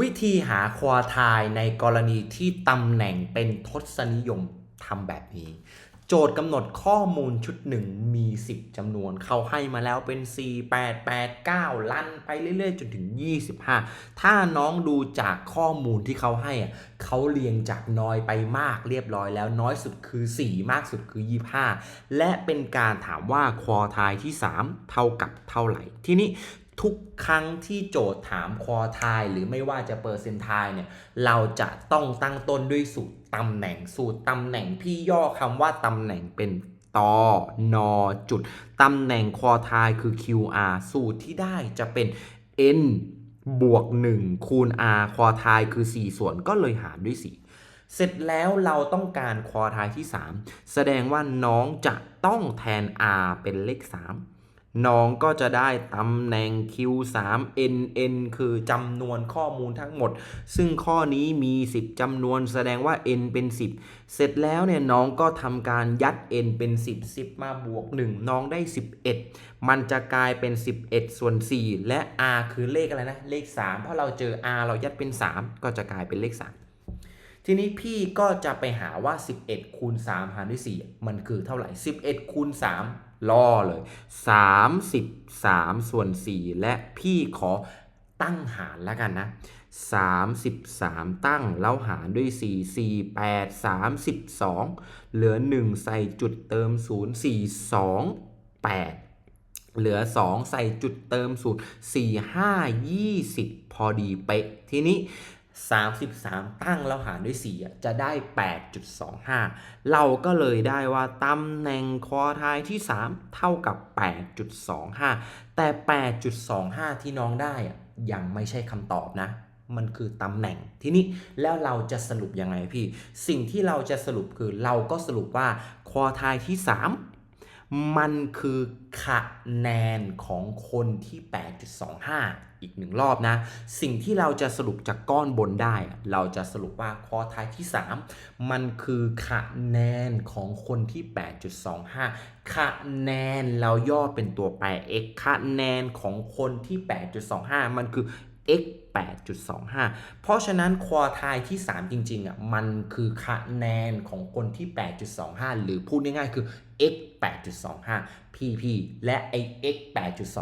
วิธีหาควอทายในกรณีที่ตำแหน่งเป็นทศนิยมทำแบบนี้ โจทย์กำหนดข้อมูลชุดหนึ่งมี 10จำนวน เขาให้มาแล้วเป็น 4 8 8 9 ลั่นไปเรื่อยๆ จนถึง 25 ถ้าน้องดูจากข้อมูลที่เขาให้เขาเรียงจากน้อยไปมากเรียบร้อยแล้วน้อยสุดคือ 4 มากสุดคือ 25 และเป็นการถามว่าควอทายที่ 3 เท่ากับเท่าไหร่ ทีนี้ ทุกครั้งที่โจทย์ถามควอทายหรือไม่ว่าจะเปอร์เซนทายเนี่ยเราจะต้องตั้งต้นด้วยสูตรตำแหน่งสูตรตำแหน่งพี่ย่อคำว่าตำแหน่งเป็นตอนอจุดตำแหน่งควอทายคือ QR สูตรที่ได้จะเป็น n บวก 1 คูณ r ควอทายคือ 4 ส่วนก็เลยหารด้วย 4 เสร็จแล้วเราต้องการควอทายที่ 3 แสดงว่าน้องจะต้องแทน r เป็นเลข 3 น้องก็จะได้ตำแหน่ง Q3 NN คือจำนวนข้อมูลทั้งหมด ซึ่งข้อนี้มี 10จำนวนแสดงว่า N เป็น 10 เสร็จแล้วเนี่ยน้องก็ทำการยัด N เป็น 10 10 มาบวก 1 น้องได้ 11 มันจะกลายเป็น 11 ส่วน 4 และ R คือเลขอะไรนะ เลข 3 เพราะเราเจอ R เรายัดเป็น 3 ก็จะกลายเป็นเลข 3 ทีนี้พี่ก็จะไปหาว่า 11คูณ3หารด้วย4มันคือเท่าไหร่ 11คูณ3 ล่อเลย 33 ส่วน 4 และพี่ขอตั้งหารแล้วกันนะ 33 ตั้งแล้วหารด้วย 4 4 8 32 เหลือ 1 ใส่จุดเติม 0 4 2 8 เหลือ 2 ใส่จุดเติม 0 4 5 20 พอดีเป๊ะ ทีนี้ 33 ตั้งแล้วหารด้วย4อ่จะได้ 8.25 เราก็เลยได้ว่าตำแหน่งคอทายที่ 3 เท่ากับ 8.25 แต่ 8.25 ที่น้องได้อะยังไม่ใช่คำตอบนะ มันคือตำแหน่งทีนี้แล้วเราจะสรุปยังไงพี่ สิ่งที่เราจะสรุปคือเราก็สรุปว่าคอทายที่ 3มันคือคะแนนของคนที่ 8.25 อีกหนึ่งรอบนะ สิ่งที่เราจะสรุปจากก้อนบนได้ เราจะสรุปว่าคอท้ายที่ 3 มันคือคะแนนของคนที่ 8.25 คะแนนเราย่อเป็นตัวแปร x คะแนนของคนที่ 8.25 มันคือ x 8.25 เพราะฉะนั้นควอทายที่ 3 จริงๆอะมันคือคะแนนของคนที่ 8.25 หรือพูดง่ายๆคือ x 8.25 pp และไอ x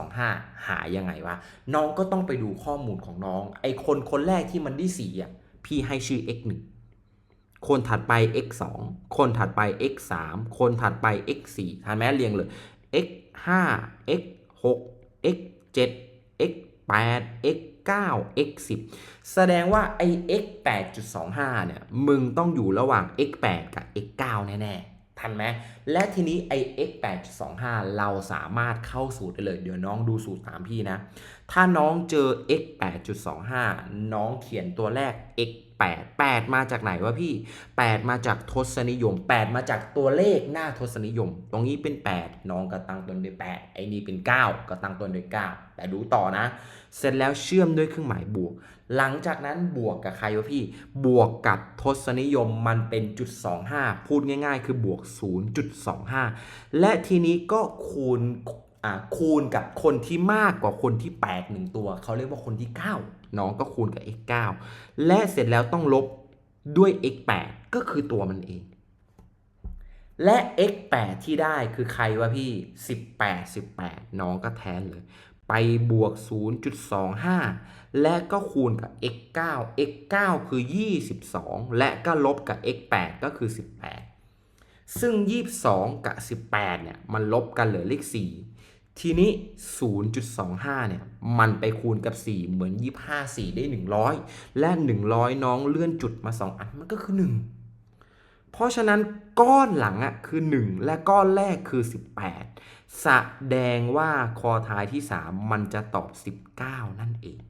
8.25 หายังไงวะ น้องก็ต้องไปดูข้อมูลของน้อง ไอคนคนแรกที่มันได้4อะพี่ให้ชื่อ x 1คนถัดไป x 2คนถัดไป x 3คนถัดไป x 4ทันไหมเรียงเลย x 5 x 6 x 7 x 8 x 9 x 10แสดงว่าไอ x 8.25 เนี่ย มึงต้องอยู่ระหว่าง x 8กับ x 9 แน่ๆ ทันไหม และทีนี้ไอ x 8.25 เราสามารถเข้าสูตรได้เลย เดี๋ยวน้องดูสูตรตามพี่นะ ถ้าน้องเจอ x 8.25 น้องเขียนตัวแรก x 8 8 มาจากไหนวะพี่ 8 มาจากทศนิยม 8 มาจากตัวเลขหน้าทศนิยม ตรงนี้เป็น 8 น้องก็ตั้งต้นด้วย 8 ไอ้นี่เป็น 9 ก็ตั้งต้นด้วย 9 แต่ดูต่อนะ เสร็จแล้วเชื่อมด้วยเครื่องหมายบวก หลังจากนั้นบวกกับใครวะพี่ บวกกับทศนิยมมันเป็นจุด25 พูดง่ายๆ คือบวก 0.25 และทีนี้ก็คูณ คูณกับคนที่มากกว่าคนที่8หนึ่งตัว เขาเรียกว่าคนที่ 9 น้องก็คูณกับ x 9และเสร็จแล้วต้องลบด้วย x 8ก็คือตัวมันเอง และ x 8ที่ได้คือใครวะพี่ 18 18 น้องก็แทนเลย ไปบวก 0.25 และก็คูณกับ x 9 x 9คือ 22 และก็ลบกับ x 8ก็คือ 18 ซึ่ง 22 กับ 18เนี่ยมันลบกันเหลือเลข4 ทีนี้ 0.25 เนี่ย มันไปคูณกับ 4 เหมือน 25 4 ได้ 100 และ 100 น้องเลื่อนจุดมา 2 อัน มันก็คือ 1 เพราะฉะนั้นก้อนหลังอะคือ 1 และก้อนแรกคือ 18 แสดงว่าคอท้ายที่ 3 มันจะตอบ 19 นั่นเอง